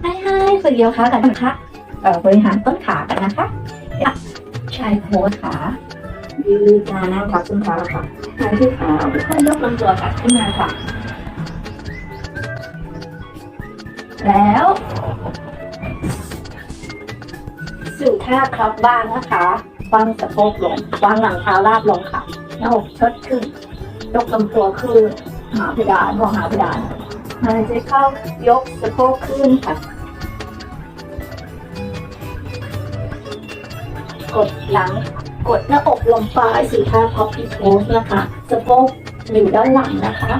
ให้ให้ฝึกโยคะกันนะคะเอ่อบริหารต้นขากันนะคะชายโพสขายืดมานั่งทับส้นเท้าค่ะหายที่ขาค่อยยกลำตัวกลับขึ้นมาค่ะ แล้วสู่ท่าครับบ้านนะคะวางสะโพกลงวางหลังเท้าราบลงค่ะหน้าอกชดขึ้น ยกลำตัวขึ้นหาเพดานมองหาเพดาน หายใจเข้ายกสะโพกขึ้นค่ะ กดหลัง กดหน้าอกลงไปสู่ท่าพับพีโพสนะคะ สะโพกอยู่ด้านหลังนะคะ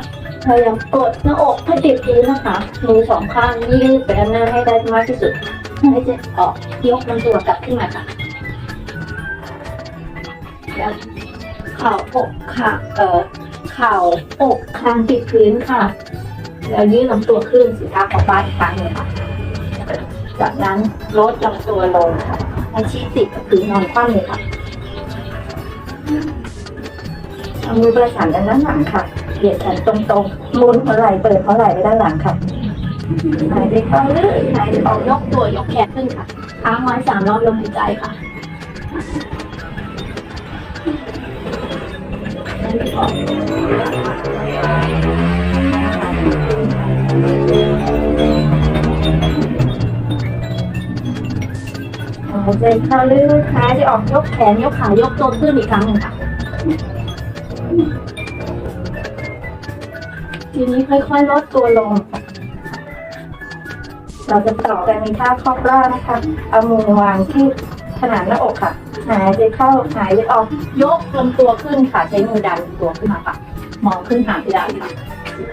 พยายามกดหน้าอกให้ติดพื้นนะคะมือสองข้างยืดไปด้านหน้าให้ได้มากที่สุดหายใจออกยกลำตัวกลับขึ้นมาค่ะแล้วเข่าอกค่ะเอ่อเข่าอกคางติดพื้นค่ะ แล้วยืดลำตัวขึ้นสู่ท่าพับบ้านอีกครั้งหนึ่งค่ะจากนั้นลดลำตัวลงค่ะให้ชี้ติดกับพื้นนอนคว่ำเลยค่ะเอามือประสานกันด้านหลังค่ะเหยียดแขนตรงๆมุนหัวไหล่เปิดหัวไหล่ไปด้านหลังค่ะหายใจเข้าลึกหายใจออกยกตัวยกแขนขึ้นค่ะค้างไว้สามรอบลมหายใจค่ะหายใจออกายใจเข้าลึกหายใจออกยกแขนยกขายกตัวขึ้นอีกครั้งหนึ่งค่ะทีนี้ค่อยๆลดตัวลง เราจะต่อกันในท่าครอบร่านะคะ เอามือวางที่ขนาดหน้าอกค่ะ หายใจเข้าหายใจออก ยกลำตัวขึ้นค่ะ ใช้มือดันตัวขึ้นมาค่ะ มองขึ้นหาเพดานค่ะ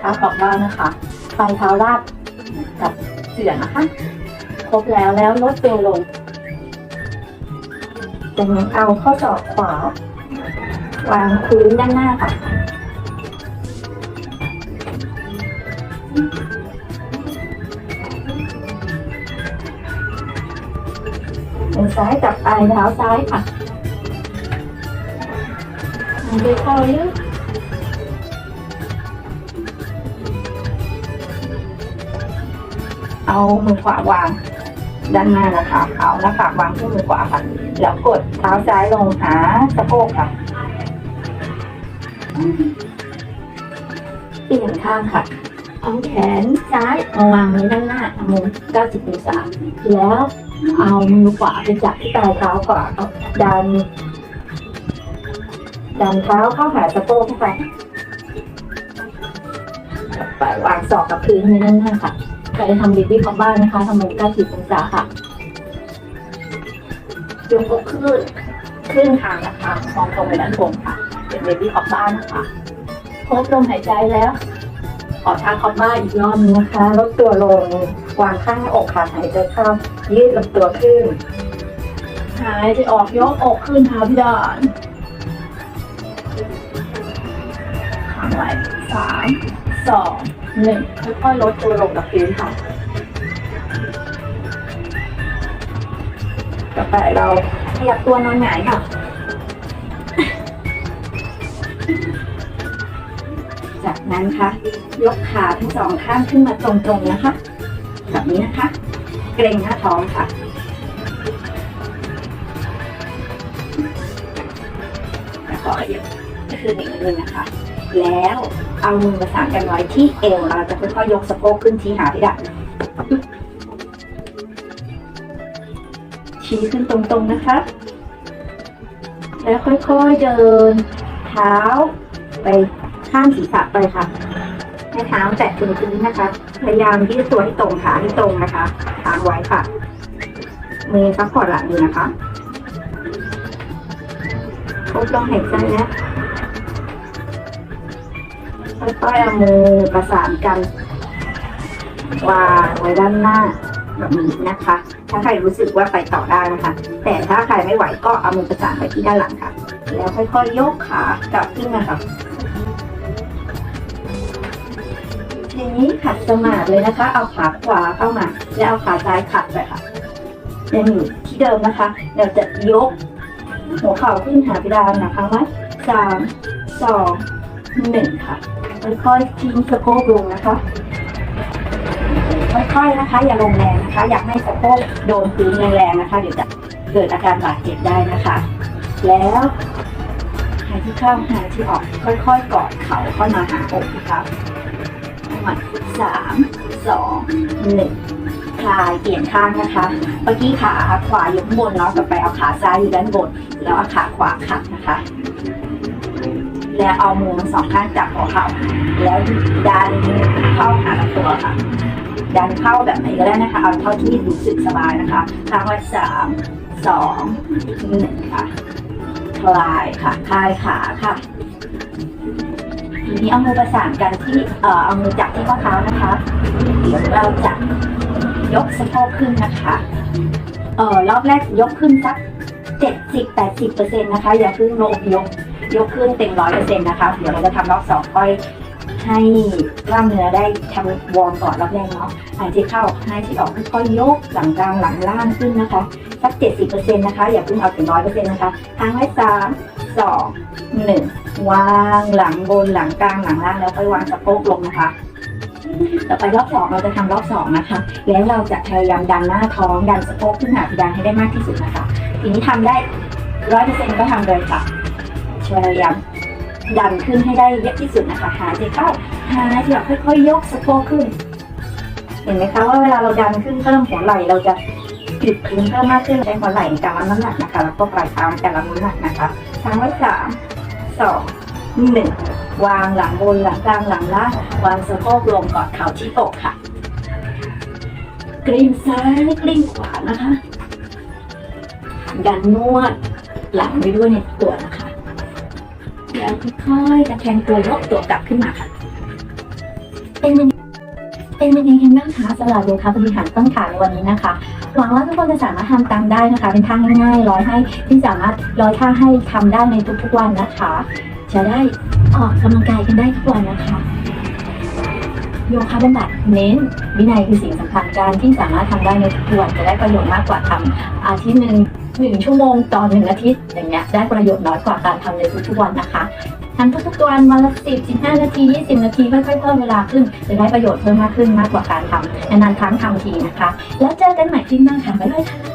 ท่าครอบร่านะคะปลายเท้าราบกับเสื่อนะคะ ครบแล้วแล้วลดตัวลง จากนั้นเอาข้อศอกขวา วางพื้นด้านหน้าค่ะ มือซ้ายจับปลายเท้าซ้ายค่ะหายใจเข้าลึกเอามือขวาวาง ด้านหน้านะคะเอาหน้าผากวางที่มือขวาค่ะ แล้วกดเท้าซ้ายลงหาสะโพกค่ะเปลี่ยนข้างค่ะ เอาแขนซ้ายมาวางไว้ด้านหน้ามุม90องศาแล้วเอามือขวาไปจับที่ปลายเท้าขวาดัน ดันเท้าเข้าหาสะโพกเข้าไปไปวางศอกกับพื้นในด้านหน้าค่ะ ใครทำดีที่ของบ้านนะคะทำมุม90องศาค่ะยกอกขึ้นขึ้นทางนะคะมองตรงไปด้านบนค่ะ เป็นเบบี้ของบ้านนะคะครบลมหายใจแล้วขอทางคอมบ้าอีกรอบนึงนะคะลดตัวลงวางข้างอกค่ะหายใจเข้ายืดลำตัวขึ้นหายใจออกยกอกขึ้นเท้าพิดาน ไว้สามสองหนึ่งค่อยๆลดตัวลงกับพื้นค่ะ ต่อไปเราขยับตัวนอนหงายค่ะ จากนั้นค่ะ ยกขาทั้งสองข้างขึ้นมาตรงๆนะคะ แบบนี้นะคะ เกรงหน้าท้องค่ะแล้วก็ยับก็คืออีกมือนะคะ แล้วเอามือประสานกันไว้ที่เอวเราจะค่อยๆยกสะโพกขึ้นที่หาที่ดักชี้ขึ้นตรงๆนะคะ แล้วค่อยๆเดิน เท้าไปข้างศีรษะไปค่ะให้เท้าแตะถึงพื้นนะคะ พยายามยืดตัวให้ตรงขาให้ตรงนะคะค้างไว้ค่ะ มือซับพอร์ตหลังดูนะคะครบลมหายใจแล้ว ค่อยๆเอามือประสานกันวางไว้ด้านหน้าแบบนี้นะคะ ถ้าใครรู้สึกว่าไปต่อได้นะคะ แต่ถ้าใครไม่ไหวก็เอามือประสานไปที่ด้านหลังค่ะ แล้วค่อยๆยกขากลับขึ้นมาค่ะทีนี้ขัดสมาธิเลยนะคะ เอาขาขวาเข้ามา แล้วเอาขาซ้ายขัดไปค่ะยังอยู่ที่เดิมนะคะ เราจะยกหัวเข่าขึ้นหาเพดานนะคะไว้สามสอง หนึ่งค่ะค่อยๆทิ้งสะโพกลงนะคะ ค่อยๆนะคะ อย่าลงแรงนะคะ อยากให้สะโพกโดนพื้นแรงๆนะคะ เดี๋ยวจะเกิดอาการบาดเจ็บได้นะคะ แล้วหายที่เข้าหายที่ออก ค่อยๆกอดเข่าเข้ามาหาอกนะคะประมาณสามสองหนึ่งคลายเปลี่ยนข้างนะคะเมื่อกี้ขาขวาอยู่ข้างบนเนาะต่อไปเอาขาซ้ายอยู่ด้านบน แล้วเอาขาขวาขัดนะคะ แล้วเอามือสองข้างจับหัวเข่าแล้วดันเข้าหาลำตัวค่ะ ดันเข้าแบบไหนก็ได้นะคะ เอาเท่าที่รู้สึกสบายนะคะค้งไว้สามสองหนึ่งค่ะคลายค่ะคลายขาค่ะทีนี้เอามือประสานกันที่เอ่อเอามือจับที่ข้อเท้านะคะเดี๋ยวเราจะยกสะโพกขึ้นนะคะเอ่อรอบแรกยกขึ้นสักเจ็ดสิบแปดสิบเปอร์เซ็นต์นะคะ อย่าเพิ่งลงยก ยกขึ้นเต็มร้อยเปอร์เซ็นต์นะคะ เดี๋ยวเราจะทำรอบสองค่อยให้กล้ามเนื้อได้ทำวอร์มก่อนรอบแรกเนาะหายใจเข้าหายใจออกค่อยๆยกหลังกลางหลังล่างขึ้นนะคะสักเจ็ดสิบเปอร์เซ็นต์นะคะ อย่าเพิ่งเอาถึงร้อยเปอร์เซ็นต์นะคะทางไว้สามสองหนึ่งวางหลังบนหลังกลางหลังล่างแล้วค่อยวางสะโพกลงนะคะต่อไปรอบสองเราจะทำรอบสองนะคะ แล้วเราจะพยายามดันหน้าท้องดันสะโพกขึ้นหาดานให้ได้มากที่สุดนะคะ ทีนี้ทำได้ร้อยเปอร์เซ็นต์ก็ทำเลยค่ะ พยายามดันขึ้นให้ได้เยอะที่สุดนะคะหายใจเข้าหายใจออกค่อยๆ ยกสะโพกขึ้น เห็นไหมคะว่าเวลาเราดันขึ้นเพิ่มหัวไหล่เราจะจุดพื้นเพิ่มมากขึ้นใช้หัวไหล่ในการรับน้ำหนักนะคะแล้วก็ปลายเท้าในการรับน้ำหนักนะคะทางไว้สามสองหนึ่งวางหลังบนหลังกลางหลังล่างวางสะโพกลงกอดเข่าที่อกค่ะกลิ้งซ้ายกลิ้งขวานะคะดันนวดหลังไปด้วยในตัวนะคะ แล้วค่อยๆตะแคงตัวยกตัวกลับขึ้นมาค่ะ เป็นยังเป็นยังไงกันบ้างคะสำหรับโยคะบริหารต้นขาในวันนี้นะคะหวังว่าทุกคนจะสามารถทำตามได้นะคะ เป็นท่าง่ายๆร้อยให้ที่สามารถร้อยท่าให้ทำได้ในทุกๆวันนะคะ จะได้ออกกำลังกายกันได้ทุกวันนะคะ โยคะบำบัดเน้นวินัยคือสิ่งสำคัญการที่สามารถทำได้ในทุกวันจะได้ประโยชน์มากกว่าทำอาทิตย์หนึ่งหนึ่งชั่วโมงต่อหนึ่งอาทิตย์อย่างเงี้ยได้ประโยชน์น้อยกว่าการทำในทุกๆวันนะคะทำทุกๆวันวันละสิบสิบห้านาทียี่สิบนาทีค่อยๆเพิ่มเวลาขึ้นจะได้ประโยชน์เพิ่มมากขึ้นมากกว่าการทำนานๆครั้งทำทีนะคะ แล้วเจอกันใหม่คลิปหน้าค่ะบ๊ายบายค่ะ